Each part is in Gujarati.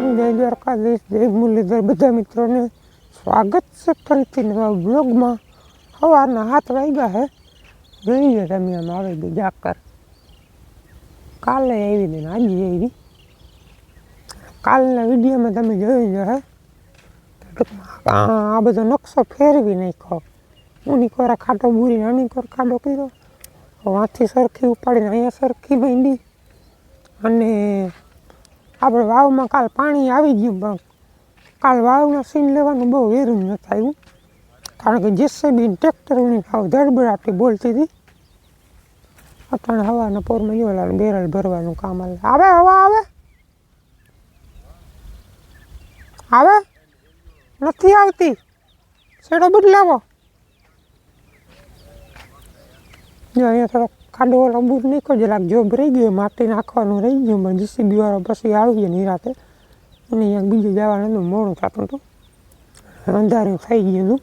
જય દ્વારકાધીશ જય મુરલીધર બધા મિત્રોને સ્વાગત છે ફરીથી નવા બ્લોગમાં. સવારના હાથ વાગ્યા હે. જોઈએ આમ આવે ગઈ જાકર. કાલે આવી ને આજે આવી કાલના વિડીયોમાં તમે જોઈ જ હે આ બધો નકશો ફેરવી નાખ્યો ઉની કોરા ખાટો બુરીને અની કોર ખાડો કર્યો વાંથી સરખી ઉપાડીને અહીંયા સરખી બાંધી અને આપણે વાવમાં કાલ પાણી આવી ગયું પણ કાલ વાવના સીન લેવાનું બહુ વેરું ન થયું કારણ કે જેસીબી ટ્રેક્ટરની ભાવ ધડબડાટી બોલતી હતી. અટાણે હવાના પોરમાં જોવાલા બેરલ ભરવાનું કામ હાલે. આવે, હવા આવે? આવે? નથી આવતી? શેડો બદલાવો. જો, અહીંયા થોડોક ખાડો વાળો બૂટ નીકળો જરાક જોબ રહી ગયો માટી નાખવાનું રહી ગયું પણ જીસીબી વાળો પછી આવી ગયો નિરાતે અને અહીંયા બીજું જવાનું હતું, મોડું થતું હતું. અંધારું થઈ ગયું હતું.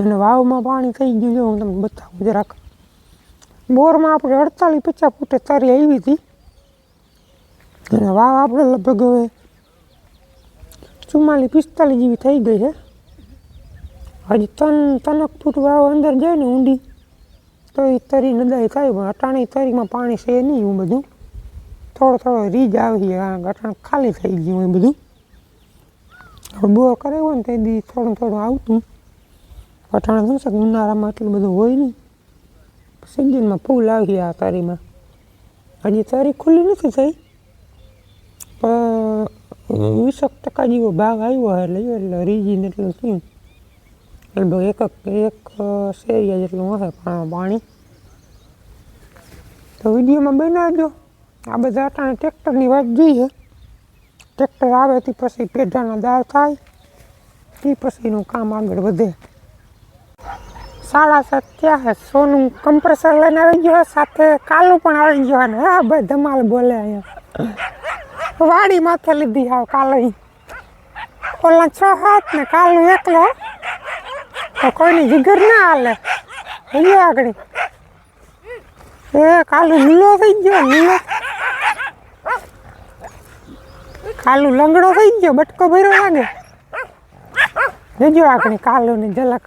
અને વાવમાં પાણી થઈ ગયું જો હું તમને બતાવું જરાક. બોરમાં આપણે અડતાલીસ પચાસ ફૂટે તારી આવી હતી. અને વાવ આપણે લગભગ હવે ચુમ્માલીસ પિસ્તાલીસ જેવી થઈ ગઈ છે. હજી ત્રણ ત્રણક ફૂટ વાવ અંદર જાય ને ઊંડી. તો એ તરી નદાય થાય અટાણી તરીમાં પાણી છે નહીં હું બધું. થોડો થોડો રીજ આવી કારણ કે અટાણે ખાલી થઈ ગયું એ બધું. હવે બોર હોય ને તે દી થોડું થોડું આવતું. અટાણે શું છે ઉનાળામાં એટલું બધું હોય નહીં. સિઝનમાં ફૂલ આવી આ તરીમાં. હજી તરી ખુલ્લી નથી થઈ. પણ વીસક ટકા જેવો ભાગ આવ્યો એટલે એટલે રીજીને એટલું થયું. લગભગ એક એક શેરિયા જેટલું હશે પણ તો વિડીયોમાં બનાવજો આ બધા અટાણે ટ્રેક્ટરની વાત જોઈએ ટ્રેક્ટર આવે તે પછી પેઢાના દાળ થાય તે પછીનું કામ આગળ વધે સાડા સાત થયા છે સોનું કમ્પ્રેસર લઈને આવી ગયો સાથે કાલું પણ આવી ગયો ને હા ભાઈ ધમાલ બોલે અહીંયા વાડી માથે લીધી હાવ કાલે ઓલા છ હાથ ને કાલું એકલો કોઈની જીગર ના હાલે. અહીંયા આગળ. એ, કાલુ લીલો થઈ ગયો લીલો કાલુ લંગડો થઈ ગયો, બટકો ભર્યો લાગે. જોજો આગળ કાલુ ની ઝલક.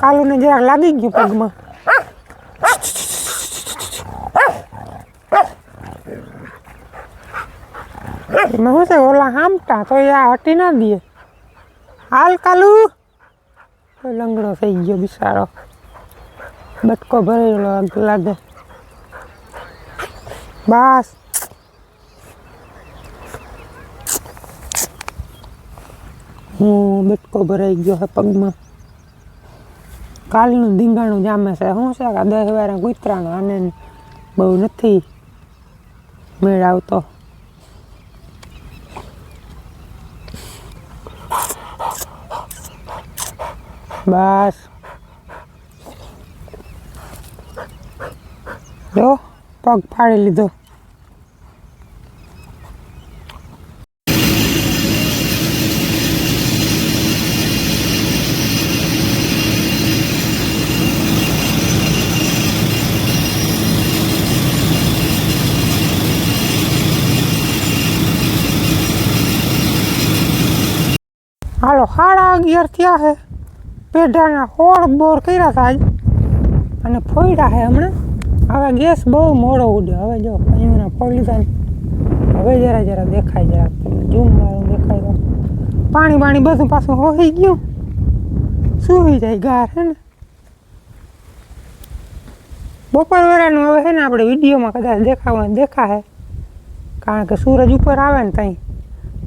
કાલુ ને જરાક લાગી ગયું પગમાં. એમાં શું છે, ઓલા હામટા તો એ આ હટી ના દે. હાલ કાલુ. લંગડો થઈ ગયો બિચારો. બટકો ભરેલો લાગે. બસ. હું બટકો ભરાઈ ગયો છે પગમાં. કાલનું ધીંગાણું જામે છે. શું છે દસ વાર કૂતરાનું આને બહુ નથી. મેળ આવતો. બસ. જો પગ ફાડી લીધો. હાલો સાડા અગિયાર થયા છે પેઢાના હોળ બોર કર્યા હતા અને ફોડ્યા છે હમણાં. હવે ગેસ બહુ મોડો ઉડ્યો હવે જો, અહીંના ફોડી લીધા હવે જરા જરા દેખાય જરા. ઝૂમ મારું દેખાય તો. પાણી પાણી બધું પાછું હોઈ ગયું. સુવી જાય ગાર હે ને. બપોર વેળાનું હવે છે ને આપણે વિડીયોમાં કદાચ દેખાવા દેખાશે કારણ કે સૂરજ ઉપર આવે ને ત્યાં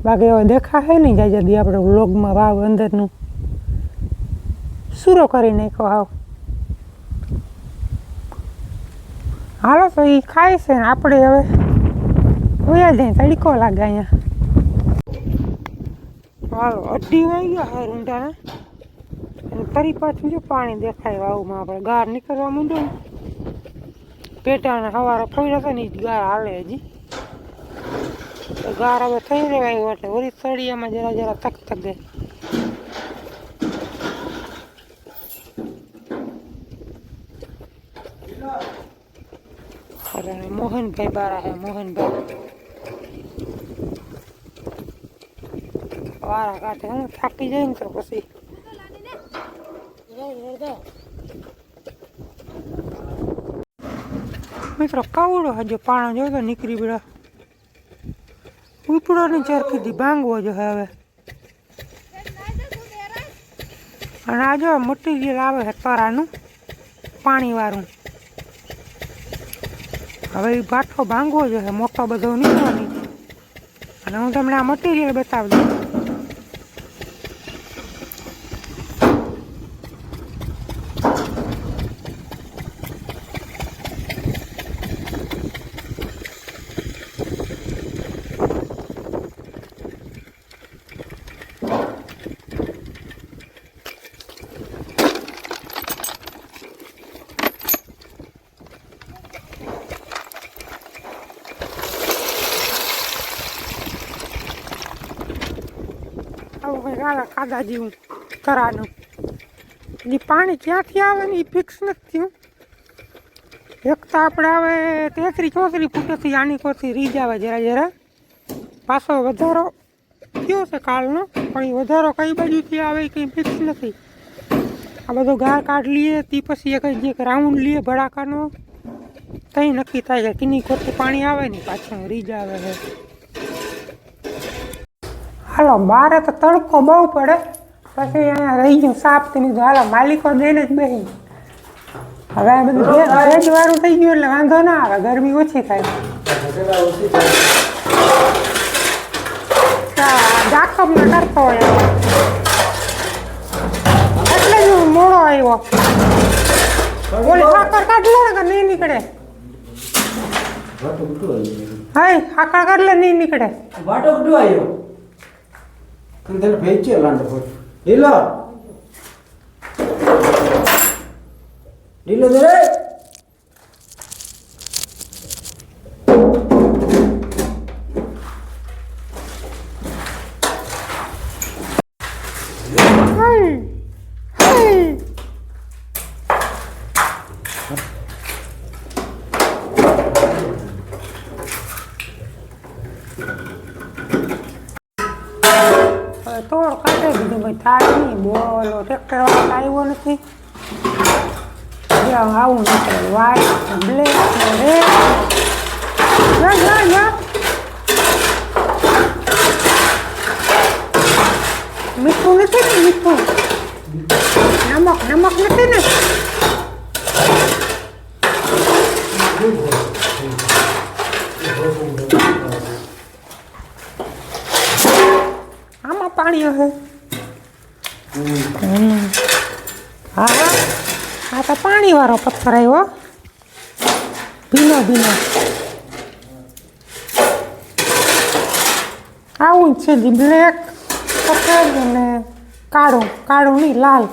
બાકી હવે દેખાશે નહીં જાય. જલ્દી આપણે વ્લોગમાં વાવ અંદરનું. સૂરો કરી નાખ્યો હાવ. હાલો, તો એ ખાય છે ને આપણે હવે વયા જાય તડીકો લાગે અહીંયા. હાલો અઢી વાઈ ગયા હે રૂંઢાને અને ફરી પાછું જો પાણી દેખાય વાવમાં આપણે. ગાર નીકળવા માંડો ને. પેટાને સવારે ફોડ્યા હતા ને ગાર હાલે હજી. ગાર હવે થઈ રહેવાય એટલે વળી સળિયામાં જરા જરા તક તક. દે અરે મોહ મોહનભાઈ બારા હે મોહનભાઈ વારા કાંઠે હું થાકી જાય ને તો પછી. મિત્રો, કાવડો હજુ પાણા જોયો તો નીકળી બેડા ઉપડોની ચરખી થી ભાંગવો જો હવે. અને આ જો મટીરિયલ આવે છે તરાનું, પાણીવાળું. હવે એ ભાઠો ભાંગવો જોઈએ મોટો બધો નીકળવાની અને હું તમને આ મટીરિયલ બતાવી દઉં. આવે ખાધા જેવું તરાનું. એ પાણી ક્યાંથી આવે ને એ ફિક્સ નથી થયું. એક તો આપણે હવે તેત્રી ચોત્રી ફૂટેથી આની કોથી રીજ આવે જરા જરા પાછો વધારો થયો છે કાળનો પણ એ વધારો કઈ બાજુથી આવે કંઈ ફિક્સ નથી. આ બધો ગાર કાઢ લઈએ, તે પછી એક જે રાઉન્ડ લઈએ ભડાકાનો. તઈ નક્કી થાય કે કિની કોથી પાણી આવે ને પાછું રીજ આવે છે હાલો મારે તો તડકો બહુ પડે. પછી અહીંયા રહી ગયું સાફ તેની હાલો માલિકો દઈને જ બેસી હવે આ બધું ભેજ વાળું થઈ ગયું એટલે વાંધો ના આવે ગરમી ઓછી થાય. જાકબ ને કરતો હોય એટલે જ મોડો આવ્યો. ઓલી સાકર કાઢ લો ને નહીં નીકળે. હાય સાકર કાઢ નહીં નીકળે. વાટો આવ્યો. કંદલ ભેચે લાંડ પર લીલો લીલો તોડ કાઢે બીજું ભાઈ થાય નહીં બોલો ટ્રેક્ટર વાળો આવ્યો નથી. આવું નીકળે વ્હાઈટ બ્લેક રેડ જા જા જા મીઠું નથી ને મીઠું નમક નમક નથી ને આમાં પાણી હશે હમ. હા હા આ તો આવ્યો ભીનો ભીનો આવું જ છે બ્લેક સફેદ અને કાળું કાળું નહીં લાલ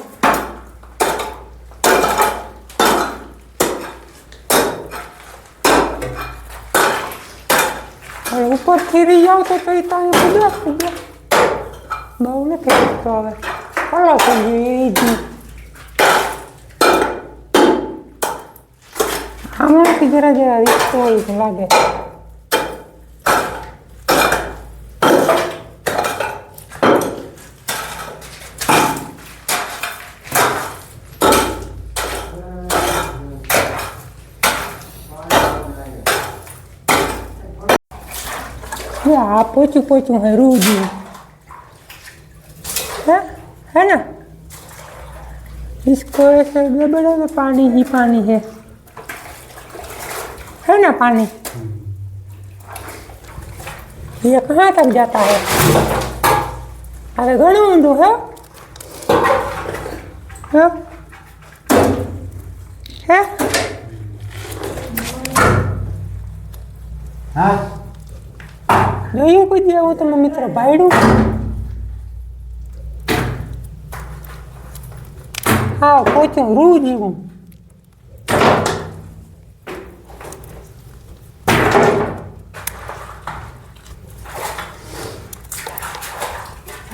હવે ઉપરથી રહી જાવ તો તો એ તો કૂદ્યા કૂદ્યા બહુ નથી લાગતો હવે કલો થઈ એ આમાંથી જરા જરા રીતો હોય છે લાગે ये आप पोचू पोचू है रूजी है है ना इसको ऐसे बड़ा में पानी ही पानी है है ना पानी ये कहाँ तक जाता है अरे घणो ऊंडो है है है હા જોયું કોઈ દી આવું તમે મિત્ર ભાઈડું હા પોચું રૂ જેવું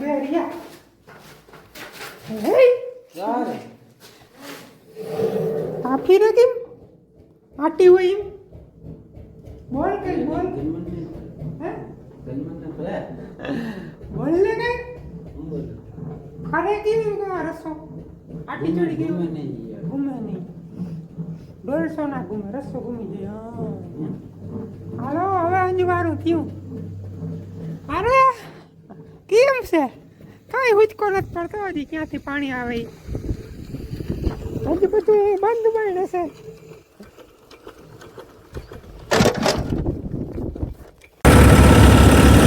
ને નારાયણ બે રહ્યા હે? ચાલે આ ફીરે કેમ? આટી હોય એમ? બોલ કે બોલ. હે? બોલ હું બોલું? ખરે કેવી ગયો રસો? આટી ચડી ગયો. ગમે નહીં ઘૂમે નહીં. દોઢસો ના ઘૂમે રસો ઘૂમી ગયો હાલો હવે અંજવારું થયું. અરે કેમ છે? કાંઈ હુચકો નથી પડતો, હજી ક્યાંથી પાણી આવે. હજી બધું બંધ પણ હશે.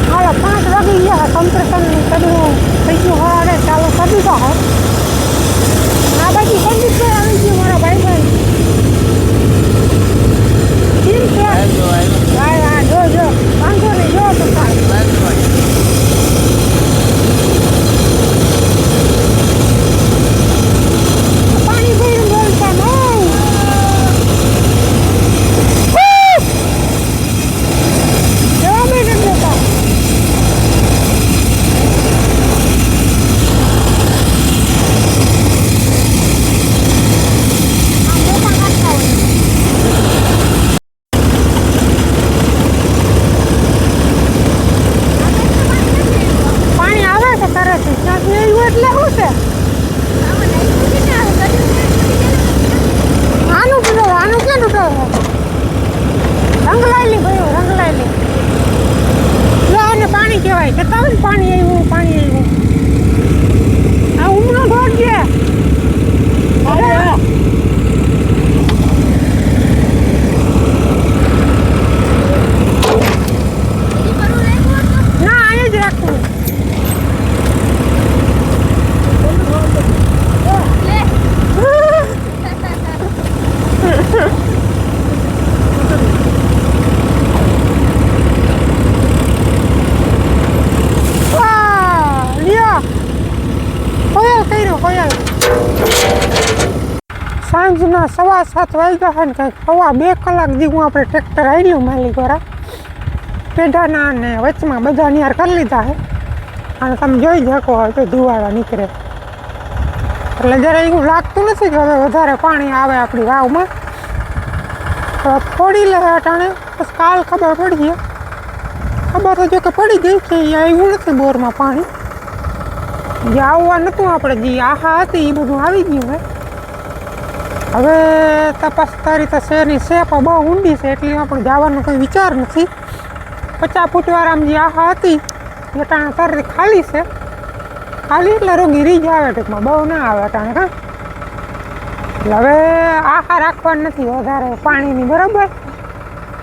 હાલો, પાંચ વાગી ગયા કમ્પ્રેશન કરવું ગયું. હવે ચાલો કરી દીધો આ બાજુ કંડિશન આવી ગયું મારા ભાઈ ભાઈ છે હા હા જો જો વાંધો નહીં જો તો સારું પાણી ભર્યું બોલતા નહીં જવા મેં નથી દેતા આમ મોટા નાખતા હોય પાણી આવે છે તરત ત્યાંથી આવ્યું એટલે શું છે આનું પીધો આનું ક્યાં તૂટો રંગલાયલી ભાઈ રંગલાયલી જો આને પાણી કહેવાય કહેતા હોય ને પાણી આવ્યું પાણી આવ્યું આ ઉમનો ઢોળ છે અરે ના અહીંયા જ રાખવું વાહ, લ્યો. કોયલ કર્યો કોયલ સાંજના સાત વાગ્યા હોય ને કંઈક સવા બે કલાક જેવું આપણે ટ્રેક્ટર આવ્યું માલિક વાળા પેઢાના અને વચમાં બધા નિયાર કરી લીધા છે. અને તમે જોઈ શકો હોય તો ધુવાળા નીકળે. એટલે જરા એવું લાગતું નથી કે હવે વધારે પાણી આવે આપણી વાવમાં. તો થોડી લે અટાણે, બસ કાલ ખબર પડી ગઈ. ખબર તો જો કે પડી ગઈ કે એ આવ્યું નથી બોરમાં પાણી. જે આવવા નહોતું આપણે, જે આહા હતી, એ બધું આવી ગયું હે હવે તપાસ તારી તો શેરની શેપ બહુ ઊંડી છે, એટલે પણ જવાનો કોઈ વિચાર નથી. પચાસ ફૂટવાળામાં જે આહા હતી એ ટાણે તરત ખાલી છે. ખાલી એટલે રોગી રીજ આવે ટૂંકમાં બહુ ના આવે ટાણે હા. એટલે હવે આહા રાખવાની નથી, વધારે પાણીની બરાબર.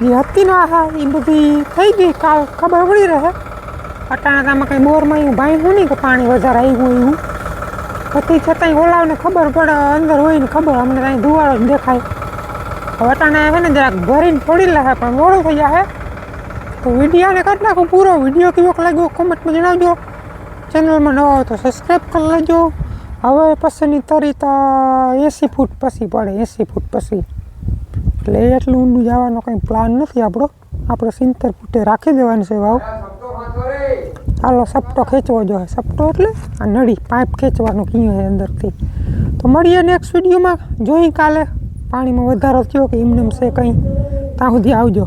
જે હતી ને આહા એ બધી થઈ ગઈ, કાલ ખબર પડી રહે. અટાણે આમાં કંઈ બોરમાં એવું હું નહીં કે પાણી વધારે આવ્યું એવું. પછી છતાંય ઓલાવને ખબર પડે, અંદર હોય ને ખબર. અમને કાંઈ ધુવાળો જ દેખાય. હવે અટાણે આવે ને જરાક ભરીને પડી લે પણ મોડું થઈ જાય તો વિડીયોને કરી નાખું પૂરો. વીડિયો કેવો લાગ્યો કોમેન્ટમાં જણાવજો. ચેનલમાં નવા હોય તો સબસ્ક્રાઈબ કરી લેજો. હવે પછીની તરી તો એંસી ફૂટ પછી પડે, એંસી ફૂટ પછી. એટલે એટલું ઊંડું જવાનો કંઈ પ્લાન નથી આપણો. આપણે સિત્તેર ફૂટે રાખી દેવાનું છે વાવ હાલો, સપટો ખેંચવો જોઈએ. સપટો એટલે આ નળી, પાઇપ ખેંચવાનું કીયું છે અંદરથી. તો મળીએ નેક્સ્ટ વિડીયોમાં જોઈ કાલે પાણીમાં વધારો થયો કે એમને છે કંઈ. ત્યાં સુધી આવજો.